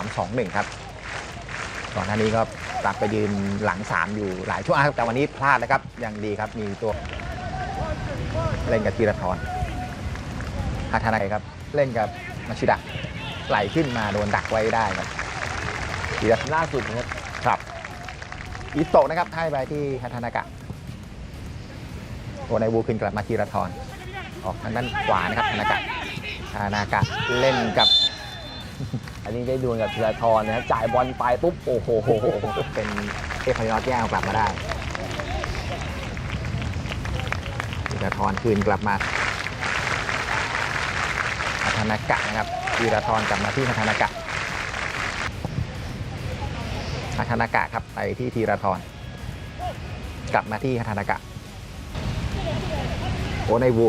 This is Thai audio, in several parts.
3 2 1 ครับก่อนหน้านี้ก็กลับไปยืนหลัง 3 อยู่หลายช่วงครับแต่วันนี้พลาดนะครับยังดีครับมีตัวเล่นกับธีรทรอาธนายครับ เล่นกับมาชิดะไหลขึ้นมาโดนดักไว้ได้ครับธีรล่าสุดนะครับครับอิโตะนะครับให้ไปที่ฮัทานากะโอไนบูขึ้นกลับมาธีรทรออกทางด้านขวานะครับธนากะธนากะเล่นกับอั นนี้ได้ดวลกับธีรทรนะครับจ่ายบอลไปปุ๊บโอ้โหเป็นเอฟพยอตแย่งกลับมาได้ธีรทรคืนกลับมาฮัทานากะนะครับธีรทรกลับมาที่ฮัทานากะฮัทานากะครับไปที่ธีรทรกลับมาที่ฮัทานากะโอไนวู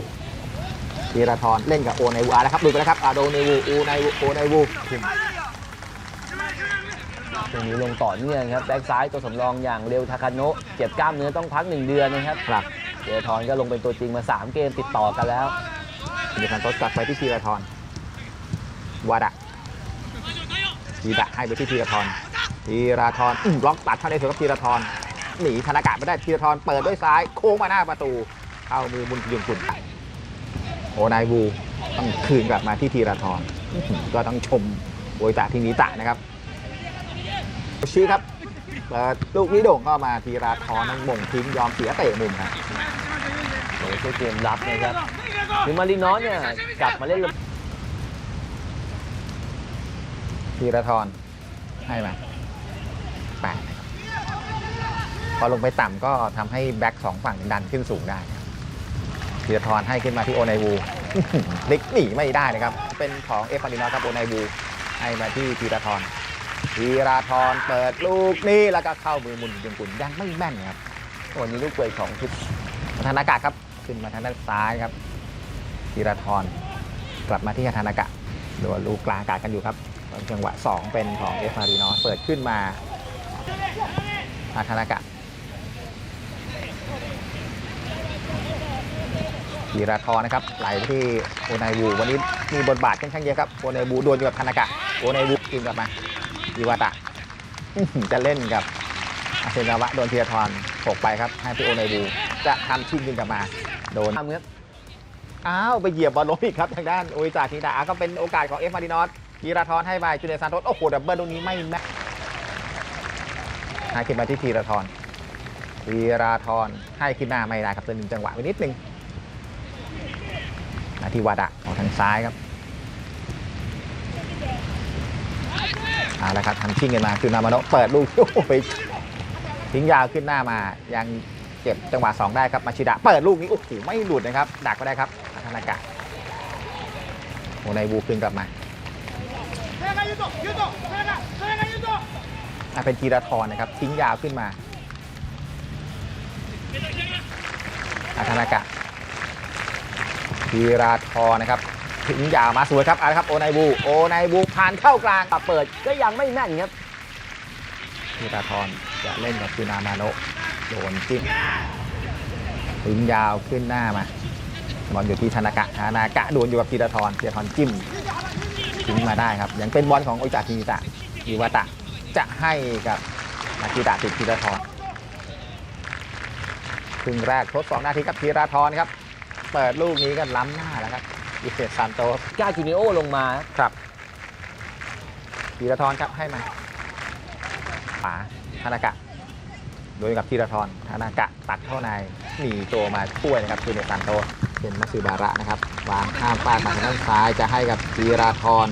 ธีรทรเล่นกับโอไนวูอะแล้วครับหลุดไปแล้วครับอะโดไนวูโอไนวูโอไนวูขึ้น ตรงนี้ลงต่อเนื่องครับแบ็กซ้ายตัวสำรองอย่างเร็วทาคาโนะเจ็บกล้ามเนื้อต้องพักหนึ่งเดือนนะครับครับธีรทรก็ลงเป็นตัวจริงมา 3 เกมติดต่อกันแล้วเดชันโตสกลับไปที่ธีรทรวาดะธีดะให้ไปที่ธีรทรธีรทรอื้อบล็อกตัดเข้าในสวนกับธีรทรหนีธนากะไม่ได้ธีรทรเปิดด้วยซ้ายโค้งมาหน้าประตูเข้ามือบุญยุงกุ่นโอนายวูต้องคืนกลับมาที่ธีรทรอื้อหือก็ต้องชมโอยตะที่นิตะนะครับ ชื่อครับเปิดลูกนี้โด่งเข้ามาธีราธรต้องบ่งทิ้งยอมเสียเตะมุมครับโดยช่วยเกมรับนะครับคือมารินอสเนี่ยกลับมาเล่นธีรทรให้มาแปดนะพอลงไปต่ำก็ทำให้แบ็คสองฝั่งดันขึ้นสูงได้ครับธีรทรให้ขึ้นมาที่โอไนวูพลิกหนีไม่ได้นะครับ เป็นของเอฟฟารินอสครับโอไนวูให้มาที่ธีรทร ธีรทรเปิดลูกนี้แล้วก็เข้ามือมุนยังกุลยังไม่แม่นครับวันนี้ลูกเปิดสองชุดธนากะครับ ขึ้นมาทางด้านซ้ายครับธีรทรกลับมาที่ธนากะดนลูกกลางอากาศกันอยู่ครับจังหวะ 2 เป็นของเอฟมารีนอสเปิดขึ้นมาอาธนากะธีรทรนะครับไหลไปที่โอไนบูวันนี้มีบทบาทค่อนข้างเยอะครับโอไนบูโดวลอยู่กับธนากะโอไนบูขึ้นกลับมา อิวาตะอื้อหือจะเล่นกับอาเซนาวะโดนธีรทรโขกไปครับให้พี่โอไนบูจะทำชิงขึ้นกลับมา โดนทำครับอ้าว ไปเหยียบบอลล้มอีกครับ ทางด้านโอยจากทีดาก็เป็นโอกาสของเอฟมารินอสธีรทรให้ไปจูเนียร์ซานโตสโอ้โหดับเบิลตรงนี้ไม่แม่นให้ขึ้นมาที่ธีรทรธีรทรให้ขึ้นหน้าไม่ได้ครับตัวหนึ่งจังหวะไปนิดนึงมาที่วาดะของทางซ้ายครับ เอาละครับทำชิงกันมาคือนามาโนะเปิดลูกโอ้โหไปทิ้งยาวขึ้นหน้ามา ยังเก็บจังหวะ 2 ได้ครับมาชิดะเปิดลูกนี้โอ้โหไม่หลุดนะครับ ดักก็ได้ครับอาธนากะโอไนบูขึ้นกลับมาอะเป็นกีรทรนะครับ ทิ้งยาวขึ้นมาอาธนากะกีราทรนะครับ ทิ้งยาวมาสวยครับเอาละครับโอไนบูโอไนบูผ่านเข้ากลางปรับเปิดก็ยังไม่แม่นครับธีราธรจะเล่นกับคืนามาโนโดนจิ้มทิ้งยาวขึ้นหน้ามาบอลอยู่ที่ธนากะธนากะโดนอยู่กับธีรทรธีรทรจิ้มทิ้งมาได้ครับยังเป็นบอลของโอจากทีตะอิวาตะจะให้กับนาทีตะติดธีรทรครึ่งแรกทดสองนาทีกับธีรทรครับ เปิดลูกนี้ก็ล้ำหน้าแล้วครับ อิเซซานโตสก้าจูเนโอลงมาครับครับธีรทรครับให้มาขวาธนากะ โดยกับธีรทรธนากะตัดเข้าในหนีตัวมาช่วยนะครับคือในซานโตสเป็นมัสซิบาระนะครับวางข้ามฟากมาทางด้านซ้ายจะให้กับธีราธร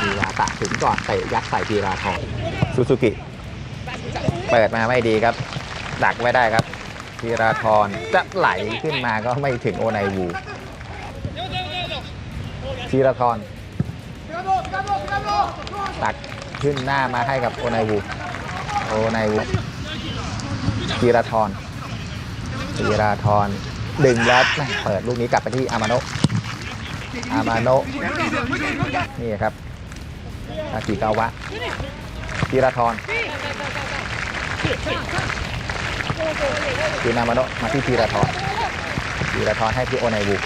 ธีราตะถึงก่อนเตะยัดใส่ธีราธรซูซูกิเปิดมาไม่ดีครับ ดักไว้ได้ครับธีราธรจะไหลขึ้นมาก็ไม่ถึงโอไนวู ธีราธรตักขึ้นหน้ามาให้กับโอไนวูโอไนวูธีราธรธีราธรดึงแล้วเปิดลูกนี้กลับไปที่อามาโนะอามาโนะนี่ครับอากิกาวะธีราธรคือนามาโนะมาที่ธีราธรธีราธรให้ที่โอไนวู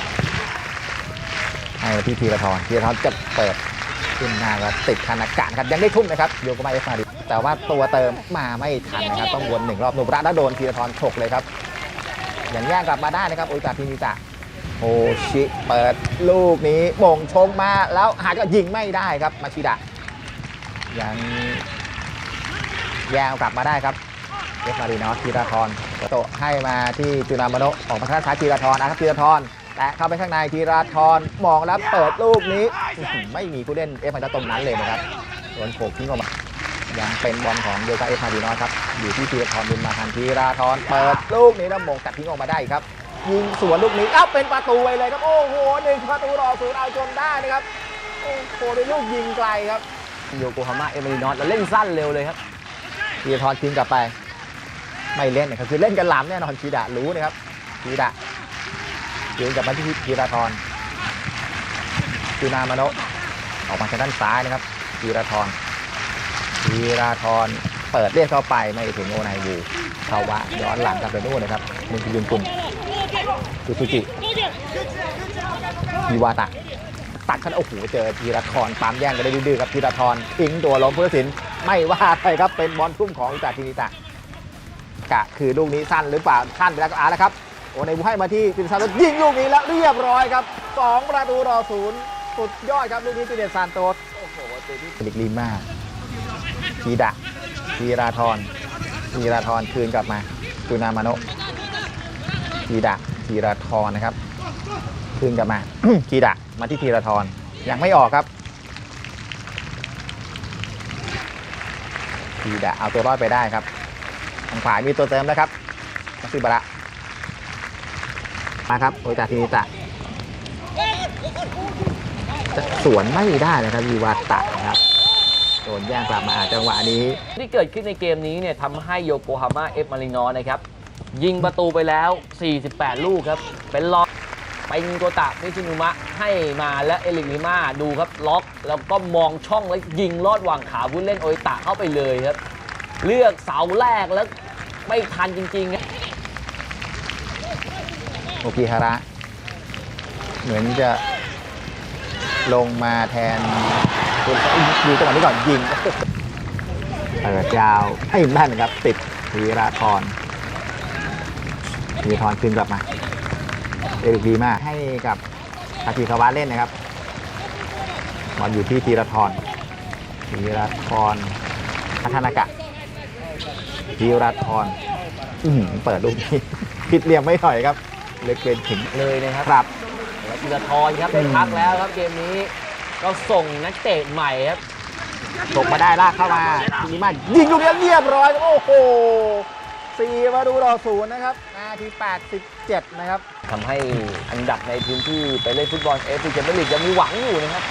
ให้ที่ธีราธรธีราธรจะเปิดขึ้นหน้าก็ติดธนากะนะครับยังได้ทุ่มนะครับโยโกมาเอฟมาดิแต่ว่าตัวเติมมาไม่ทันนะครับ ต้องวนหนึ่งรอบนุบระแล้วโดนธีรทรฉกเลยครับยังแย่กลับมาได้นะครับโอยตาพินิตะโอชิเปิดลูกนี้มงชงมาแล้วหาก็ยิงไม่ได้ครับมาชิดะยังแย่กลับมาได้ครับเอฟมารินอสธีรทรโตให้มาที่จุนามโนออกมาทางซ้ายธีรทรนะครับธีรทร แต่เข้าไปข้างในธีราธรมองแล้วเปิดลูกนี้อื้อหือไม่มีผู้เล่นเอฟมาตรงนั้นเลยนะครับโดนโขกทิ้งออกมายังเป็นบอลของโยกาเอฟมาดีนอสครับ อยู่ที่ธีรทรบุญมาทันธีราธรเปิดลูกนี้แล้วมงตัดทิ้งออกมาได้ครับยิงสวนลูกนี้อ้าวเป็นประตูไปเลยครับโอ้โหหนึ่งประตูรอศูนย์เอาจนได้นะครับโอ้โหเป็นลูกยิงไกลครับโยโกฮาม่าเอเมรินอสแล้วเล่นสั้นเร็วเลยครับธีรทรทิ้งกลับไป ไม่เล่นนะครับคือเล่นกันหลามแน่นอนชีดะรู้นะครับชีดะ ยืนกลับมาที่ธีราธรจูนามโนะออกมาทางด้านซ้ายนะครับธีราธรธีราธรเปิดเรียกเข้าไปไม่ถึงโอไนวูภาวะย้อนหลังกลับไปนู่นนะครับมุนคิยุนกุลซูซูจิมิวาตะตัดขั้นโอ้โหเจอธีรทรปั๊มแย่งกันได้ดื้อครับธีรทรทิ้งตัวล้มผู้ตัดสินไม่ว่าใครครับเป็นบอลทุ่มของอิตาทินิตะกะคือลูกนี้สั้นหรือเปล่าสั้นไปแล้วก็อาแล้วครับ โอ้ในบุให้มาที่ฟินซานโตสยิงลูกนี้แล้วเรียบร้อยครับสองประตูต่อศูนย์สุดยอดครับลูกนี้ฟิเนซานโตสโอ้โหตัวที่ลิกลิมาทีดะทีราธรทีราธรคืนกลับมาตูนามาโนะทีดะทีราธรนะครับ คืนกลับมาคีดะมาที่ธีราทรยังไม่ออกครับคีดะเอาตัวรอดไปได้ครับทางขวามีตัวเติมแล้วครับมัตสึบาระ มาครับโอยตาทีนิตะจะสวนไม่ได้นะครับวีวาตะนะครับโดนแย่งกลับมาจังหวะนี้ ที่เกิดขึ้นในเกมนี้เนี่ยทำให้โยโกฮาม่าเอฟมารินอนะครับ ยิงประตูไปแล้ว 48 ลูกครับ เป็นล็อกเป็นโกตะมิชินุมะให้มาและเอลิกลิมาดูครับล็อกแล้วก็มองช่องแล้วยิงลอดวางขาผู้เล่นโอตะเข้าไปเลยครับ เลือกเสาแรกแล้วไม่ทันจริงๆ โอกิฮาระ เหมือนจะลงมาแทนคุณดูจังหวะนี้ก่อนยิงเปิดยาวให้แม่นครับติดธีราธรธีราธรคืนกลับมาเอริกดีมากให้กับทาคิคาวะเล่นนะครับบอลอยู่ที่ธีราธรธีราธรพัฒนากะธีราธรอื้อหือเปิดลูกนี้ผิดเหลี่ยมไม่หอยครับ เล็กเป็นถึงเลยนะครับครับแล้วธีรทรครับได้พักแล้วครับเกมนี้ก็ส่งนักเตะใหม่ครับตกมาได้ลากเข้ามาทีนี้มายิงลูกนี้เรียบร้อยโอ้โหสี่ประตูต่อศูนย์นะครับนาที 87 นะครับทำให้อันดับในพื้นที่ไปเล่นฟุตบอลเอฟซีแชมเปี้ยนลีกยังมีหวังอยู่นะครับ